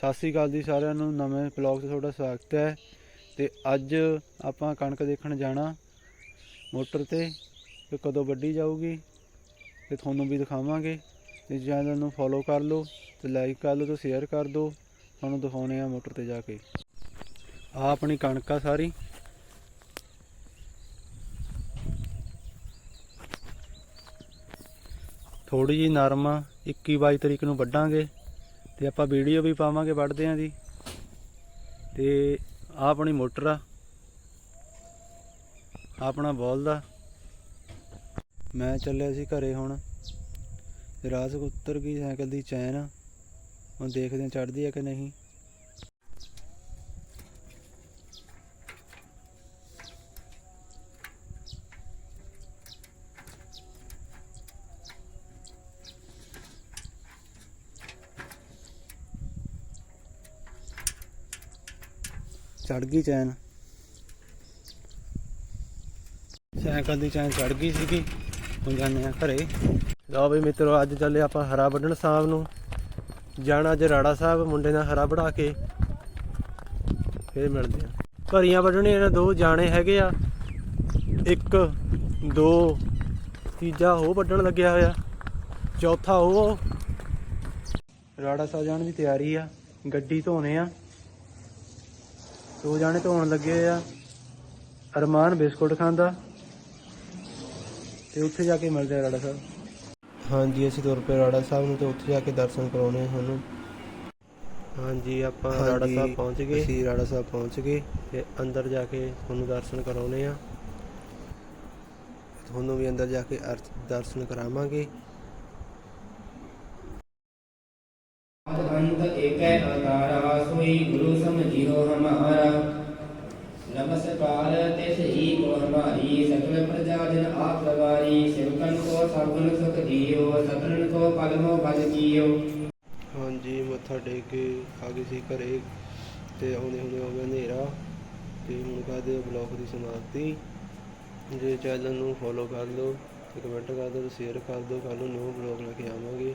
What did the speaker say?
ਸਤਿ ਸ੍ਰੀ ਅਕਾਲ ਜੀ ਸਾਰਿਆਂ ਨੂੰ, ਨਵੇਂ ਬਲੌਗ 'ਤੇ ਤੁਹਾਡਾ ਸਵਾਗਤ ਹੈ। ਤੇ ਅੱਜ ਆਪਾਂ ਕਣਕ ਦੇਖਣ ਜਾਣਾ ਮੋਟਰ ਤੇ ਤੇ ਕਦੋਂ ਵੱਢੀ ਜਾਊਗੀ, ਤੇ ਤੁਹਾਨੂੰ ਵੀ ਦਿਖਾਵਾਂਗੇ। ਤੇ ਚੈਨਲ ਨੂੰ ਫੋਲੋ ਕਰ ਲਓ, ਤੇ ਲਾਈਕ ਕਰ ਲਓ, ਤੇ ਸ਼ੇਅਰ ਕਰ ਦਿਓ। ਤੁਹਾਨੂੰ ਦਿਖਾਉਣੇ ਆ ਮੋਟਰ ਤੇ ਜਾ ਕੇ। ਆ ਆਪਣੀ ਕਣਕ ਆ ਸਾਰੀ। ਥੋੜੀ ਜੀ ਨਰਮ ਆ 21 22 ਤਰੀਕ ਨੂੰ ਵੱਢਾਂਗੇ। ਤੇ ਆਪਾਂ ਵੀਡੀਓ ਵੀ ਪਾਵਾਂਗੇ ਵੱਢਦੇ ਆਂ ਦੀ। ਤੇ ਆ ਆਪਣੀ ਮੋਟਰ ਆ। ਆਪਣਾ ਬੋਲ ਦਾ। ਮੈਂ ਚੱਲਿਆ ਸੀ ਘਰੇ ਹੁਣ। ਤੇ ਰਾਤ ਉਤਰ ਗਈ ਸਾਈਕਲ ਦੀ ਚੈਨ। ਹੁਣ ਦੇਖਦੇ ਆਂ ਚੜਦੀ ਆ ਕਿ ਨਹੀਂ। ਚੜ ਗਈ ਚੈਨ। ਸਾਈਕਲ ਦੀ ਚੈਨ ਚੜ ਗਈ ਸੀਗੀ। ਹੁਣ ਜਾਂਦੇ ਆ ਘਰੇ। ਲਓ ਵੀ ਮਿੱਤਰੋ, ਅੱਜ ਚੱਲੇ ਆਪਾਂ ਹਰਾ ਵੱਢਣ ਸਾਹਿਬ ਨੂੰ। ਜਾਣਾ ਅੱਜ ਰਾੜਾ ਸਾਹਿਬ, ਮੁੰਡੇ ਨਾਲ ਹਰਾ ਵੜਾ ਕੇ ਫੇਰ ਮਿਲਦੇ ਆ ਭਰੀਆਂ ਵੱਢਣੀਆਂ ਨੇ, ਦੋ ਜਾਣੇ ਹੈਗੇ ਆ। ਇੱਕ, ਦੋ, ਤੀਜਾ ਉਹ ਵੱਢਣ ਲੱਗਿਆ ਹੋਇਆ। ਚੌਥਾ ਉਹ। ਰਾੜਾ ਸਾਹਿਬ ਜਾਣ ਦੀ ਤਿਆਰੀ ਆ। ਗੱਡੀ ਧੋਣੇ ਆ। ਦੋ ਜਾਣੇ ਧੋਣ ਲੱਗੇ ਆ। ਅਰਮਾਨ ਬਿਸਕੁਟ ਖਾਂਦਾ। ਤੇ ਉੱਥੇ ਜਾ ਕੇ ਮਿਲਦੇ ਆ ਰਾੜਾ ਸਾਹਿਬ। ਹਾਂਜੀ ਅਸੀਂ ਤੁਰ ਪਏ ਰਾੜਾ ਸਾਹਿਬ ਨੂੰ ਤੇ ਉੱਥੇ ਜਾ ਕੇ ਦਰਸ਼ਨ ਕਰਾਉਣੇ ਸਾਨੂੰ। ਹਾਂਜੀ ਆਪਾਂ ਰਾੜਾ ਸਾਹਿਬ ਪਹੁੰਚ ਗਏ। ਅਸੀਂ ਰਾੜਾ ਸਾਹਿਬ ਪਹੁੰਚ ਗਏ ਤੇ ਅੰਦਰ ਜਾ ਕੇ ਤੁਹਾਨੂੰ ਦਰਸ਼ਨ ਕਰਾਉਣੇ ਆ। ਤੁਹਾਨੂੰ ਵੀ ਅੰਦਰ ਜਾ ਕੇ ਅਰਥ ਦਰਸ਼ਨ ਕਰਾਵਾਂਗੇ। अंत एक अवतारा सोई गुरु समझियो हमारा नमस्कार तिस ही को हमारी सकल प्रजा जन आप सवारी शिवकन को सगुन सुख दियो सतरन को पलमो बल कियो ਹਾਂਜੀ ਮੱਥਾ ਟੇਕ ਕੇ ਆ ਗਏ ਸੀ ਘਰੇ ਤੇ ਆਉਂਦੇ ਹੁੰਦੇ ਹੋ ਗਿਆ ਹਨੇਰਾ ਤੇ ਹੁਣ ਕਰਦੇ ਆ ਬਲੌਗ ਦੀ ਸਮਾਪਤੀ ਜੇ ਚੈਨਲ ਨੂੰ ਫੋਲੋ ਕਰ ਲਓ ਤੇ ਕਮੈਂਟ ਕਰ ਦਿਓ ਤੇ ਸ਼ੇਅਰ ਕਰ ਦਿਓ ਕੱਲ ਨੂੰ ਨਿਊ ਬਲੌਗ ਲੈ ਕੇ ਆਵਾਂਗੇ